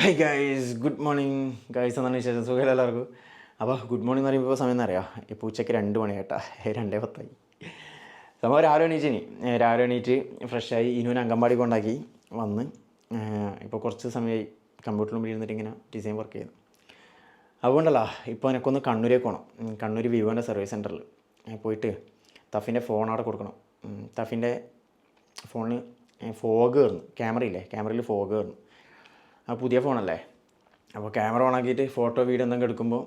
Hi guys good morning guys എന്നാണ് വിശേഷം? സുഖമില്ല എല്ലാവർക്കും? അപ്പോൾ ഗുഡ് മോർണിംഗ് എന്ന് പറയുമ്പോൾ സമയം എന്നറിയാം? ഇപ്പോൾ ഉച്ചയ്ക്ക് രണ്ട് മണി കേട്ടാ രണ്ടേ പത്തായി. സംഭവം രാവിലെ ഏ, രാവിലെ എണീറ്റ് ഫ്രഷായി ഇനുവിനെ അങ്കമ്പാടി കൊണ്ടാക്കി വന്ന് ഇപ്പോൾ കുറച്ച് സമയമായി കമ്പ്യൂട്ടറിൽ മുമ്പിൽ ഇരുന്നിട്ട് ഇങ്ങനെ ഡിസൈൻ വർക്ക് ചെയ്യുന്നു. അതുകൊണ്ടല്ല ഇപ്പോൾ എനിക്കൊന്ന് കണ്ണൂരേക്ക് പോകണം കണ്ണൂർ വിവോന്റെ സർവീസ് സെന്ററിൽ പോയിട്ട് തഫിന്റെ ഫോൺ അവിടെ കൊടുക്കണം. തഫിന്റെ ഫോണിന് ഫോഗ് കയറുന്നു ക്യാമറയില്ലേ ക്യാമറയിൽ ഫോഗ് കയറുന്നു ആ പുതിയ ഫോണല്ലേ? അപ്പോൾ ക്യാമറ ഓണാക്കിയിട്ട് ഫോട്ടോ വീഡിയോ എന്തെങ്കിലും എടുക്കുമ്പോൾ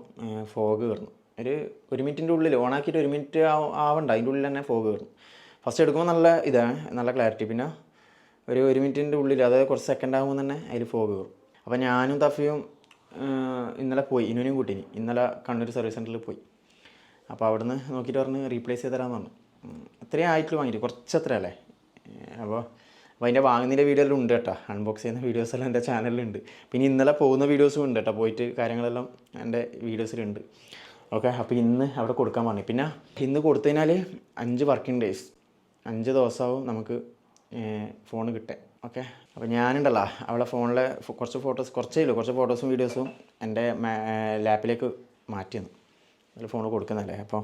ഫോഗ് കയറുന്നു. ഒരു ഒരു മിനിറ്റിന്റെ ഉള്ളിൽ ഓണാക്കിയിട്ട് ഒരു മിനിറ്റ് ആവണ്ട. അതിന്റെ ഉള്ളിൽ തന്നെ ഫോഗ് കയറുന്നു. ഫസ്റ്റ് എടുക്കുമ്പോൾ നല്ല ഇതാണ് നല്ല ക്ലാരിറ്റി പിന്നെ ഒരു ഒരു മിനിറ്റിന്റെ ഉള്ളിൽ അതായത് കുറച്ച് സെക്കൻഡ് ആകുമ്പോൾ തന്നെ അതിൽ ഫോഗ് കയറും. അപ്പോൾ ഞാനും തഫിയും ഇന്നലെ പോയി. ഇനുവിനും കൂട്ടിനി ഇന്നലെ കണ്ണൂർ സർവീസ് സെന്ററിൽ പോയി. അപ്പോൾ അവിടുന്ന് നോക്കിയിട്ട് പറഞ്ഞ് റീപ്ലേസ് ചെയ്ത് തരാമെന്ന് പറഞ്ഞു. അത്രയും ആയിട്ടുള്ളൂ വാങ്ങിയിട്ട് കുറച്ച് അത്ര അല്ലേ അപ്പോൾ അപ്പോൾ അതിന്റെ വാങ്ങുന്നതിന്റെ വീഡിയോ എല്ലാം ഉണ്ട് കേട്ടോ. അൺബോക്സ് ചെയ്യുന്ന വീഡിയോസ് എല്ലാം എന്റെ ചാനലിലുണ്ട് പിന്നെ ഇന്നലെ പോകുന്ന വീഡിയോസും ഉണ്ട് കേട്ടോ. പോയിട്ട് കാര്യങ്ങളെല്ലാം എന്റെ വീഡിയോസിലുണ്ട് ഓക്കെ അപ്പോൾ ഇന്ന് അവിടെ കൊടുക്കാൻ പറഞ്ഞു. പിന്നെ ഇന്ന് കൊടുത്തു കഴിഞ്ഞാൽ അഞ്ച് വർക്കിംഗ് ഡേയ്സ് അഞ്ച് ദിവസമാവും നമുക്ക് ഫോൺ കിട്ടാൻ. ഓക്കെ അപ്പോൾ ഞാനുണ്ടല്ലോ. അവളെ ഫോണിലെ കുറച്ച് ഫോട്ടോസ് കുറച്ചേ ഉള്ളൂ. കുറച്ച് ഫോട്ടോസും വീഡിയോസും എന്റെ ലാപ്പിലേക്ക് മാറ്റിയെന്നു അതിൽ ഫോൺ കൊടുക്കുന്നതല്ലേ. അപ്പോൾ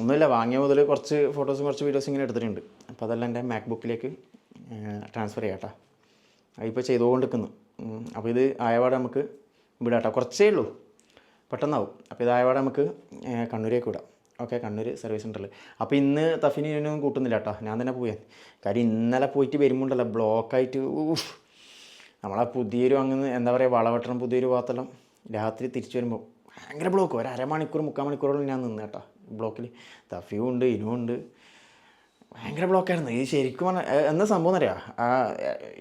ഒന്നുമില്ല. വാങ്ങിയ മുതൽ കുറച്ച് ഫോട്ടോസും കുറച്ച് വീഡിയോസും ഇങ്ങനെ എടുത്തിട്ടുണ്ട്. അപ്പോൾ അതെല്ലാം എന്റെ മാക്ബുക്കിലേക്ക് ട്രാൻസ്ഫർ ചെയ്യാം കേട്ടോ അതിപ്പോൾ ചെയ്തുകൊണ്ടിരിക്കുന്നു. ഉം, അപ്പോൾ ഇത് ആയവാട് നമുക്ക് വിടാം കേട്ടോ കുറച്ചേ ഉള്ളൂ. പെട്ടെന്നാവും. അപ്പോൾ ഇത് ആയവാട് നമുക്ക് കണ്ണൂരേക്ക് വിടാം. ഓക്കെ കണ്ണൂർ സർവീസ് സെന്ററിൽ അപ്പോൾ ഇന്ന് തഫിനും കൂട്ടുന്നില്ല കേട്ടോ. ഞാൻ തന്നെ പോയാൽ കാര്യം ഇന്നലെ പോയിട്ട് വരുമ്പോണ്ടല്ലോ ബ്ലോക്കായിട്ട് ഊഫ് നമ്മളെ പുതിയൊരു അങ്ങനെ എന്താ പറയുക വളവട്ടണം പുതിയൊരു ഭാഗത്തെല്ലാം രാത്രി തിരിച്ചു വരുമ്പോൾ ഭയങ്കര ബ്ലോക്ക് ഒരു അരമണിക്കൂർ മുക്കാൽ മണിക്കൂറോളം ഞാൻ നിന്ന് കേട്ടോ. ബ്ലോക്കിൽ തഫിയും ഉണ്ട് ഇനും ഉണ്ട്. ഭയങ്കര ബ്ലോക്കായിരുന്നു ഇത് ശരിക്കും പറഞ്ഞാൽ എന്താ സംഭവം എന്നറിയാം?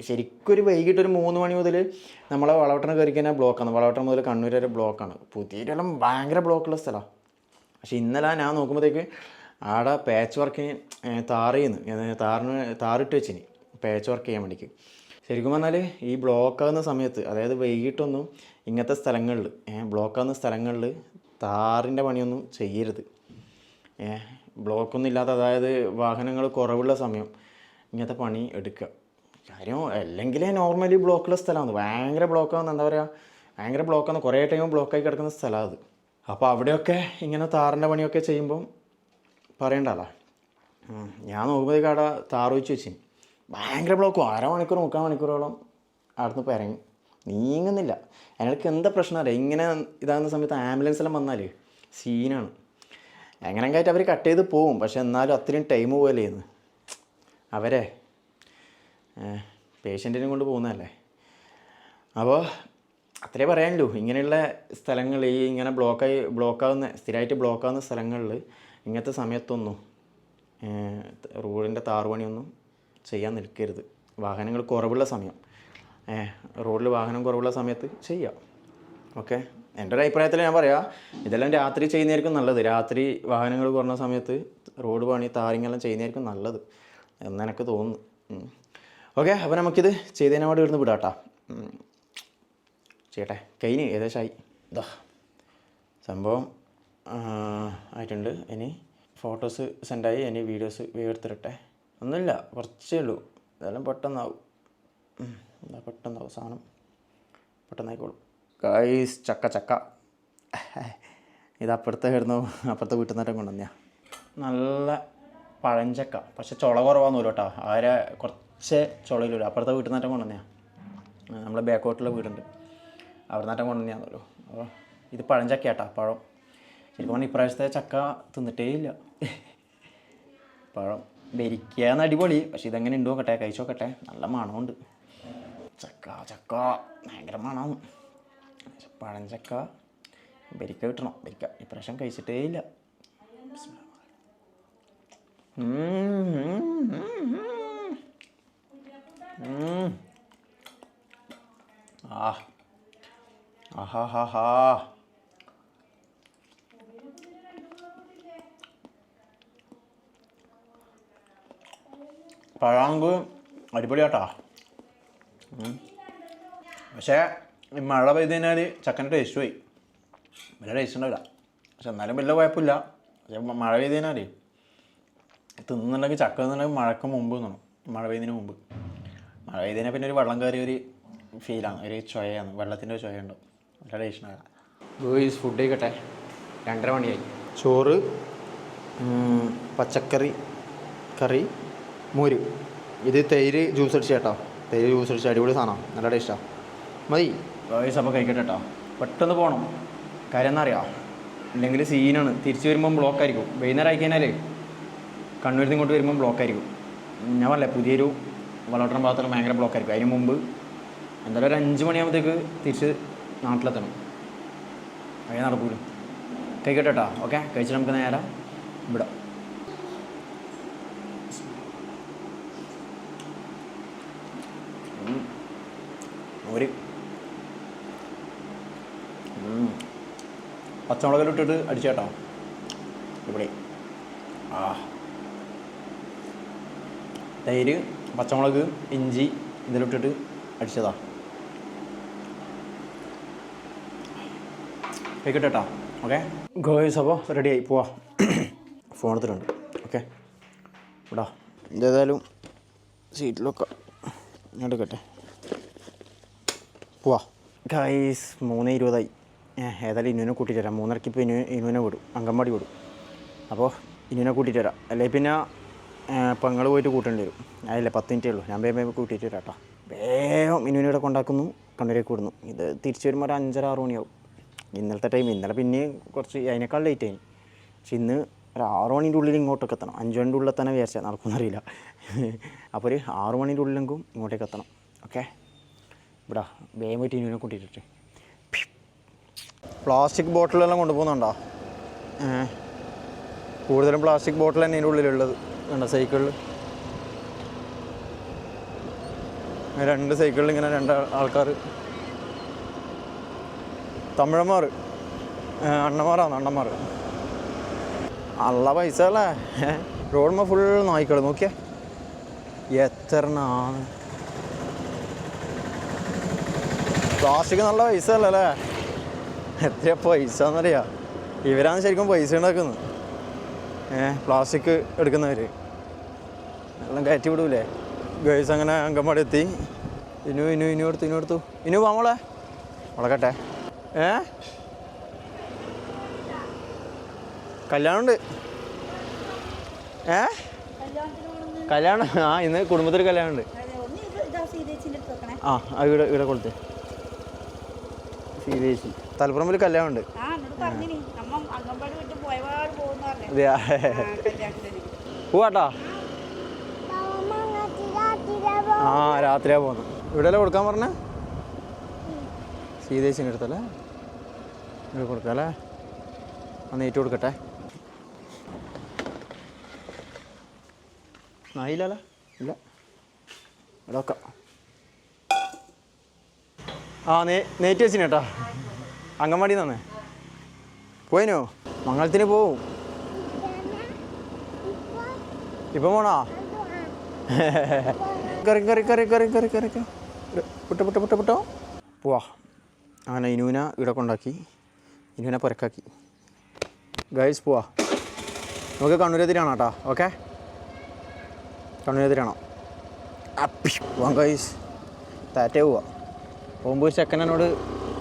ശരിക്കും ഒരു വൈകിട്ട് ഒരു മൂന്ന് മണി മുതൽ നമ്മളെ വളവട്ടണം കയറി കഴിഞ്ഞാൽ ബ്ലോക്കാണ് വളവട്ടണം മുതൽ കണ്ണൂർ വരെ ബ്ലോക്കാണ് പുതിയൊരെല്ലാം ഭയങ്കര ബ്ലോക്കുള്ള സ്ഥലമാണ് പക്ഷേ ഇന്നലെ ഞാൻ നോക്കുമ്പോഴത്തേക്ക് ആടെ പാച്ച് വർക്കിന് താറിയുന്നു താറിന് താറിട്ട് വെച്ചിന്. പാച്ച് വർക്ക് ചെയ്യാൻ വേണ്ടിക്ക്. ശരിക്കും പറഞ്ഞാൽ ഈ ബ്ലോക്ക് ആകുന്ന സമയത്ത് അതായത് വൈകിട്ടൊന്നും ഇങ്ങനത്തെ സ്ഥലങ്ങളിൽ ബ്ലോക്ക് ആകുന്ന സ്ഥലങ്ങളിൽ താറിന്റെ പണിയൊന്നും ചെയ്യരുത്. ഏ ബ്ലോക്കൊന്നും ഇല്ലാത്ത അതായത് വാഹനങ്ങൾ കുറവുള്ള സമയം ഇങ്ങനത്തെ പണി എടുക്കുക. കാര്യം അല്ലെങ്കിൽ നോർമലി ബ്ലോക്കുള്ള സ്ഥലമാണ്. ഭയങ്കര ബ്ലോക്കാവുന്ന എന്താ പറയുക ഭയങ്കര ബ്ലോക്കാണ്. കുറേ ടൈം ബ്ലോക്കായി കിടക്കുന്ന സ്ഥലമാണ് അത്. അപ്പോൾ അവിടെയൊക്കെ ഇങ്ങനെ താറിന്റെ പണിയൊക്കെ ചെയ്യുമ്പം പറയണ്ടല്ലോ. ഞാൻ നോക്കുമ്പോൾ അവിടെ താറ് വെച്ച് വെച്ചു ഭയങ്കര ബ്ലോക്കും. അരമണിക്കൂർ മുക്കാൽ മണിക്കൂറോളം അവിടുന്ന് ഇപ്പോൾ ഇറങ്ങി നീങ്ങുന്നില്ല. അയാൾക്ക് എന്താ പ്രശ്നം അറിയാം? ഇങ്ങനെ ഇതാകുന്ന സമയത്ത് ആംബുലൻസ് എല്ലാം വന്നാൽ സീനാണ്. എങ്ങനെയൊക്കെ അവർ കട്ട് ചെയ്ത് പോവും. പക്ഷെ എന്നാലും അത്രയും ടൈം പോലെ അവരെ പേഷ്യന്റിനെ കൊണ്ട് പോകുന്നതല്ലേ? അപ്പോൾ അത്രേ പറയാനുള്ളൂ. ഇങ്ങനെയുള്ള സ്ഥലങ്ങൾ ഈ ഇങ്ങനെ ബ്ലോക്കായി ബ്ലോക്കാവുന്ന സ്ഥിരമായിട്ട് ബ്ലോക്കാവുന്ന സ്ഥലങ്ങളിൽ ഇങ്ങനത്തെ സമയത്തൊന്നും റോഡിന്റെ താറുപണിയൊന്നും ചെയ്യാൻ നിൽക്കരുത്. വാഹനങ്ങൾ കുറവുള്ള സമയം. റോഡിൽ വാഹനം കുറവുള്ള സമയത്ത് ചെയ്യാം. ഓക്കെ? എന്റെ ഒരു അഭിപ്രായത്തിൽ ഞാൻ പറയാം ഇതെല്ലാം രാത്രി ചെയ്യുന്നതായിരിക്കും നല്ലത്. രാത്രി വാഹനങ്ങൾ കുറഞ്ഞ സമയത്ത് റോഡ് പണി താരിങ്ങെല്ലാം ചെയ്യുന്നതായിരിക്കും നല്ലത് എന്ന് എനിക്ക് തോന്നുന്നു. ഓക്കെ അപ്പോൾ നമുക്കിത് ചെയ്തതിനെ വേണ്ടി ഇവിടുന്ന് വിടാട്ടാ. ചെയ്യട്ടെ. കഴിഞ്ഞ് ഏകദേശമായി ഇതാ സംഭവം ആയിട്ടുണ്ട്. ഇനി ഫോട്ടോസ് സെൻഡായി ഇനി വീഡിയോസ് വേർത്തിരട്ടെ ഒന്നുമില്ല കുറച്ചേ ഉള്ളൂ. ഇതെല്ലാം പെട്ടെന്നാവും. പെട്ടെന്നാവും സാധനം. പെട്ടെന്നായിക്കോളും. ഗൈസ് ചക്ക ചക്ക. ഇത് അപ്പുറത്തെ കിടന്നു അപ്പുറത്തെ വീട്ടിൽ നിന്നിട്ട് കൊണ്ടുവന്നാ നല്ല പഴഞ്ചക്ക. പക്ഷെ ചുള കുറവാന്ന് വരും കേട്ടോ. ആരെ കുറച്ച് ചുളയിലൂടെ അപ്പുറത്തെ വീട്ടിൽ നിന്നിട്ട് കൊണ്ടുവന്നാ നമ്മളെ ബാക്കോട്ടിലെ വീടുണ്ട്. അവിടെ നിന്നിട്ട് കൊണ്ടുവന്നാന്നല്ലോ അപ്പോൾ ഇത് പഴഞ്ചക്ക കേട്ടോ പഴം. ശരിക്കും പറഞ്ഞാൽ ഇപ്രാവശ്യത്തെ ചക്ക തിന്നിട്ടേ ഇല്ല. പഴം ഭരിക്കാന്ന് അടിപൊളി. പക്ഷെ ഇതെങ്ങനെ ഉണ്ടോ നോക്കട്ടെ കഴിച്ചു നോക്കട്ടെ നല്ല മണമുണ്ട്. ചക്ക ചക്ക. ഭയങ്കര പക്ഷെ പഴഞ്ചക്ക ബരിക്ക കിട്ടണം. ബരിക്ക ഇപ്രാവശ്യം കഴിച്ചിട്ടേ ഇല്ല. ആ അടിപൊളിയാട്ടാ. പക്ഷേ ഈ മഴ പെയ്ത് കഴിഞ്ഞാൽ ചക്കന്റെ ടേസ്റ്റ് പോയി. വലിയ ടേസ്റ്റ് ഉണ്ടാവില്ല. പക്ഷെ എന്നാലും വലിയ കുഴപ്പമില്ല. പക്ഷെ മഴ പെയ്ത് കഴിഞ്ഞാൽ തിന്നുന്നുണ്ടെങ്കിൽ ചക്ക തിന്നുണ്ടെങ്കിൽ മഴക്ക് മുമ്പ് തിന്നണം. മഴ പെയ്തതിന് മുമ്പ്. മഴ പെയ്ത് കഴിഞ്ഞാൽ പിന്നെ ഒരു വെള്ളം കയറി ഒരു ഫീലാണ് ഒരു ചൊയയാണ്. വെള്ളത്തിന്റെ ചൊയ ഉണ്ട് ടേസ്റ്റ് ഉണ്ടാവില്ല. ബോയ്സ് ഫുഡ് കഴിക്കട്ടെ. രണ്ടര മണിയായി. ചോറ് പച്ചക്കറി കറി മോര്. ഇത് തൈര് ജ്യൂസ് അടിച്ച കേട്ടോ. തൈര് ജ്യൂസ് അടിച്ച അടിപൊളി സാധനമാണ്. നല്ല ടേസ്റ്റാണ് മതി. ഗോയ്സ് അപ്പോൾ കഴിക്കട്ടെ കേട്ടോ പെട്ടെന്ന് പോകണം കാര്യം എന്നറിയാം അല്ലെങ്കിൽ സീനാണ് തിരിച്ചു വരുമ്പം ബ്ലോക്ക് ആയിരിക്കും. വൈകുന്നേരം ആയി കഴിഞ്ഞാൽ കണ്ണൂരിൽ ഇങ്ങോട്ട് വരുമ്പം ബ്ലോക്ക് ആയിരിക്കും. ഞാൻ പറഞ്ഞില്ല പുതിയൊരു വളോട്ടം ഭാഗത്തുള്ള ഭയങ്കര ബ്ലോക്ക് ആയിരിക്കും. അതിന് മുമ്പ് എന്തായാലും ഒരു അഞ്ച് മണിയാകുമ്പോഴത്തേക്ക് തിരിച്ച് നാട്ടിലെത്തണം. അതിന് നടക്കൂലും. കഴിക്കട്ടെ കേട്ടോ ഓക്കെ? കഴിച്ചിട്ട് നമുക്ക് നേരെ ഇവിടെ പച്ചമുളകെല്ലാം ഇട്ടിട്ട് അടിച്ചേട്ടോ. ഇവിടെ. ആ. തൈര് പച്ചമുളക് ഇഞ്ചി ഇതിലിട്ടിട്ട് അടിച്ചതാ. കേട്ടോ ഓക്കെ? ഗോയസ് അപ്പോൾ റെഡിയായി പോവാ. ഫോൺ എടുത്തിട്ടുണ്ട് ഓക്കെ? ഇടാ ഇതേതായാലും സീറ്റിലൊക്കെ ഞാൻ എടുക്കട്ടെ. പോവാ. ഗൈസ് മൂന്ന് ഇരുപതായി. ഏതായാലും ഇന്നുവിനെ കൂട്ടിയിട്ട് വരാം. മൂന്നരക്ക് ഇപ്പോൾ ഇനു ഇനുവിനെ വിടും. അങ്കൻവാടി വിടും. അപ്പോൾ ഇനുവിനെ കൂട്ടിയിട്ട് അല്ലെങ്കിൽ പിന്നെ പെങ്ങൾ പോയിട്ട് കൂട്ടേണ്ടി വരും. അതില്ല പത്ത് മിനിറ്റേ ഉള്ളൂ. ഞാൻ വേഗം കൂട്ടിയിട്ട് വരാം കേട്ടോ വേഗം ഇനുവിനെ ഇവിടെ കൊണ്ടാക്കുന്നു. കണ്ണൂരേക്ക് വിടുന്നു. ഇത് തിരിച്ചു വരുമ്പോൾ ഒരു അഞ്ചര ആറ് മണിയാവും. ഇന്നലത്തെ ടൈം ഇന്നലെ പിന്നെ കുറച്ച് അതിനേക്കാൾ ലേറ്റ് ആയി. പക്ഷെ ഇന്ന് ഒരു ആറ് മണീന്റെ ഉള്ളിൽ ഇങ്ങോട്ടേക്ക് എത്തണം. അഞ്ച് മണിന്റെ ഉള്ളിൽ തന്നെ വിചാരിച്ചാൽ നടക്കുമെന്നറിയില്ല. അപ്പോൾ ഒരു ആറ് മണീന്റെ ഉള്ളിലെങ്കിലും ഇങ്ങോട്ടേക്ക് എത്തണം. ഓക്കെ? ഇവിടെ വേഗം പോയിട്ട് ഇനുവിനെ കൂട്ടിയിട്ട് പ്ലാസ്റ്റിക് ബോട്ടിലെല്ലാം കൊണ്ടുപോകുന്നുണ്ടോ? കൂടുതലും പ്ലാസ്റ്റിക് ബോട്ടിൽ തന്നെ ഇതിന്റെ ഉള്ളിലുള്ളത്. കണ്ടോ സൈക്കിളിൽ രണ്ട് സൈക്കിളിൽ ഇങ്ങനെ രണ്ട് ആൾക്കാർ തമിഴന്മാർ അണ്ണന്മാരാണ് അണ്ണന്മാർ അള്ള പൈസ അല്ലേ? റോഡ്മ ഫുൾ നായ്ക്കൾ നോക്കിയേ. എത്രണ്ണാണ് പ്ലാസ്റ്റിക് നല്ല പൈസ അല്ലേ? എത്ര പൈസ എന്നറിയാ ഇവരാണ് ശരിക്കും പൈസ ഉണ്ടാക്കുന്നത്. ഏ പ്ലാസ്റ്റിക് എടുക്കുന്നവർ എല്ലാം കയറ്റി വിടൂലേ? ഗേഴ്സ് അങ്ങനെ അങ്കമാടി എത്തി. ഇനു ഇനു ഇനു എടുത്തു ഇനു എടുത്തു ഇനു പോമോളെ വളക്കട്ടെ ഏ? കല്യാണമുണ്ട്. ഏ? കല്യാണം ആ ഇന്ന് കുടുംബത്തിൽ കല്യാണമുണ്ട്. ആ ഇവിടെ ഇവിടെ കൊടുത്തേ. സീതേശി തലപ്പുറമ്പിൽ കല്യാണം ഉണ്ട് എന്നോട് പറഞ്ഞിനി. അമ്മ അംഗൻവാടി വിട്ട് പോയപാട് പോകുന്ന പറഞ്ഞു. അതെയാ കല്യാണത്തിന്. പോവാട്ടാ. ആ രാത്രിയാ പോകുന്നത് ഇവിടെ കൊടുക്കാൻ പറഞ്ഞേ? സീതേശിന്റെ അടുത്തല്ലേ? ഇവിടെ കൊടുക്കാം അല്ലേ? ആ നെയ്റ്റ് കൊടുക്കട്ടെ. നായില്ലല്ലേ ഇല്ല. ഇവിടെ വെക്കാം. ആ നെയ്റ്റ് വെച്ചിന് കേട്ടോ. അങ്കൻവാടി തന്നെ പോയിനോ? മംഗളത്തിന് പോവും. ഇപ്പം പോണോ? കറി കറി കറി കറി കറി കറി പുട്ട പുട്ട പുട്ട പുട്ടോ? പോവാ. അങ്ങനെ ഇനൂന ഇവിടെ കൊണ്ടാക്കി ഇനൂന പുരക്കാക്കി. ഗൈസ് പോവാ. നമുക്ക് കണ്ണൂരെതിരാണ് കേട്ടോ ഓക്കെ? കണ്ണൂരെതിരാണോ? അപ്പി. പോവാം ഗൈസ്. താറ്റേ പോവാ. പോകുമ്പോൾ ഒരു ചെക്കൻ എന്നോട്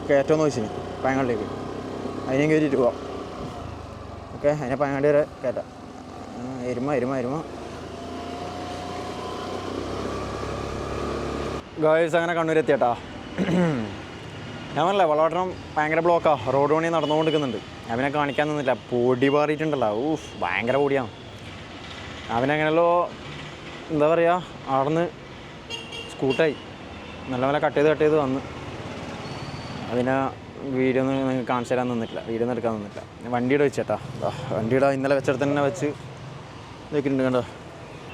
കയറ്റോന്ന് ചോദിച്ചിന്. പയങ്ങളിലേക്ക് അതിനെയും കയറ്റിയിട്ട് പോവാം ഓക്കെ അതിനെ പയങ്ങാടി വരെ കയറ്റാം. എരുമ എരുമ എരുമ ഗേൾസ് അങ്ങനെ കണ്ണൂരെത്തിയട്ടാ ഞാൻ പറഞ്ഞില്ല വളവട്ടണം ഭയങ്കര ബ്ലോക്കാ റോഡ് പണി നടന്നുകൊണ്ടിരിക്കുന്നുണ്ട്. അവനെ കാണിക്കാൻ നിന്നില്ല. പൊടി പാറിയിട്ടുണ്ടല്ലോ. ഊഫ് ഭയങ്കര പൊടിയാണ് അവനങ്ങനെയല്ലോ എന്താ പറയുക അവിടുന്ന് സ്കൂട്ടായി നല്ല നല്ല കട്ട് ചെയ്ത് കട്ട് ചെയ്ത് വന്ന്. അതിനെ വീഡിയോ ഒന്നും നിങ്ങൾക്ക് കാണിച്ചു തരാൻ നിന്നിട്ടില്ല. വീഡിയോ ഒന്നും എടുക്കാൻ നിന്നിട്ടില്ല. വണ്ടിയുടെ വെച്ചേട്ടാ. വണ്ടിയുടെ ഇന്നലെ വെച്ചിടത്ത് തന്നെ വെച്ച് ഇതൊക്കെയുണ്ട് കണ്ടോ?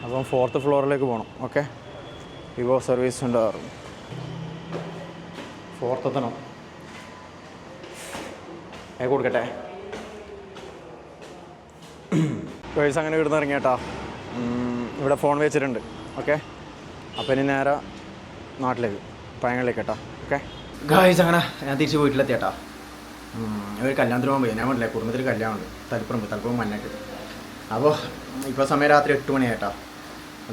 അപ്പം ഫോർത്ത് ഫ്ലോറിലേക്ക് പോകണം ഓക്കെ വിവോ സർവീസ് ഉണ്ടാകാറുണ്ട് ഫോർത്ത് എത്തണം. ഏ കൊടുക്കട്ടെ. പേഴ്സ് അങ്ങനെ ഇവിടുന്ന് ഇറങ്ങിയേട്ടാ. ഇവിടെ ഫോൺ വെച്ചിട്ടുണ്ട് ഓക്കെ അപ്പം ഇനി നേരെ നാട്ടിലേക്ക് പയങ്ങളിലേക്ക് കേട്ടോ ഓക്കെ ഗായ്സ് അങ്ങനെ ഞാൻ തിരിച്ച് വീട്ടിലെത്തിയേട്ടാ. ഒരു കല്യാണത്തിന് പോകാൻ പോയി ഞാൻ വേണ്ടില്ല കുടുംബത്തിൽ കല്യാണമുണ്ട്. തലപ്പുറം തലപ്പുറം മണ്ണായിട്ട് അപ്പോൾ ഇപ്പോൾ സമയം രാത്രി എട്ട് മണിയായിട്ടാ.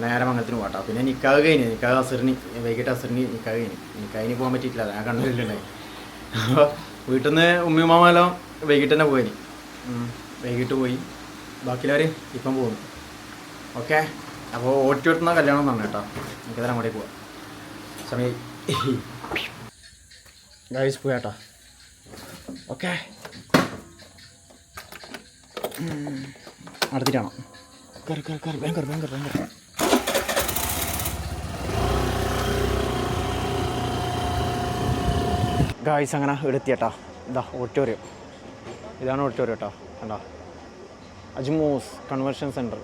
നേരെ മംഗലത്തിന് പോകട്ടോ പിന്നെ നിക്കാവ് കഴിഞ്ഞു നിക്കാവ് അസറിന് വൈകിട്ട് അസറിന് നിക്കാവ് കഴിഞ്ഞു. നിക്കാവിന് പോകാൻ പറ്റിയിട്ടില്ല ഞാൻ കണ്ണൂരിലുണ്ടായി അപ്പോൾ വീട്ടിൽ നിന്ന് ഉമ്മിമാമെല്ലാം വൈകിട്ട് തന്നെ പോയി വൈകിട്ട് പോയി. ബാക്കിയുള്ളവർ ഇപ്പം പോകുന്നു. ഓക്കെ? അപ്പോൾ ഓട്ടി ഓട്ടിയെടുത്തുന്ന കല്യാണം പറഞ്ഞു കേട്ടോ എനിക്ക് തന്നെ അങ്ങോട്ടേക്ക് പോവാം. സമയം. ഗൈസ് പോയാട്ടോ ഓക്കെ അടുത്തിട്ടാണോ? കയറി കയറി കയറി ഭയങ്കര ഭയങ്കര ഭയങ്കര. ഗായ്സ് അങ്ങനെ എടുത്തിയട്ടാ ഇതാ ഓഡിറ്റോറിയം ഇതാണ് ഓഡിറ്റോറിയം കണ്ടോ? അജ്മൂസ് കൺവെൻഷൻ സെന്റർ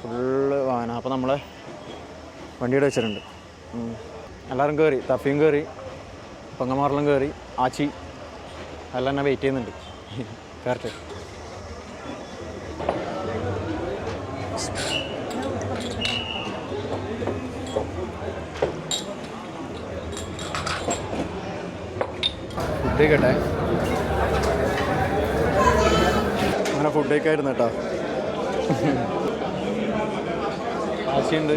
ഫുള്ള് വാഹനം. അപ്പോൾ നമ്മൾ വണ്ടിയുടെ വെച്ചിട്ടുണ്ട്. എല്ലാവരും കയറി തപ്പിയും കയറി പെങ്ങന്മാരെല്ലാം കയറി ആച്ചി അല്ല എന്നെ വെയിറ്റ് ചെയ്യുന്നുണ്ട്. കയറട്ടെ ഫുഡ് കഴിക്കട്ടെ. അങ്ങനെ ഫുഡ് കഴിക്കായിരുന്നു കേട്ടോ. ആശയുണ്ട്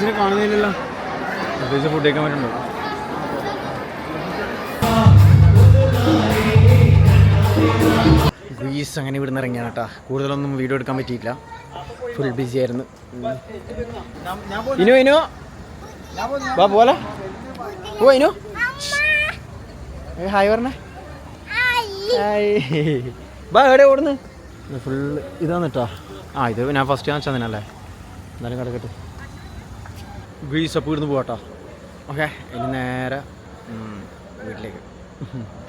ഇതിനെ കാണുന്നില്ലല്ലോ. പ്രത്യേകിച്ച് ഫുഡ് കഴിക്കാൻ പറ്റുന്നുണ്ടോ? ഗ്രീസ് അങ്ങനെ ഇവിടുന്ന് ഇറങ്ങിയാണ് കേട്ടോ. കൂടുതലൊന്നും വീഡിയോ എടുക്കാൻ പറ്റിയില്ല ഫുൾ ബിസി ആയിരുന്നു. ഇനു ഇനു. വാ പോലെ ഓ ഇനു. ഹായ് പറഞ്ഞേ. ബാ എവിടെ ഓടുന്നു? ഫുൾ ഇതാണ് കേട്ടോ. ആ ഇത് ഞാൻ ഫസ്റ്റ് ഞാൻ വെച്ചാൽ തന്നെ അല്ലേ? എന്നാലും കിടക്കട്ടെ. ഗ്രീസ് അപ്പോൾ ഇവിടുന്ന് പോകട്ടോ ഓക്കെ ഇനി നേരെ വീട്ടിലേക്ക്.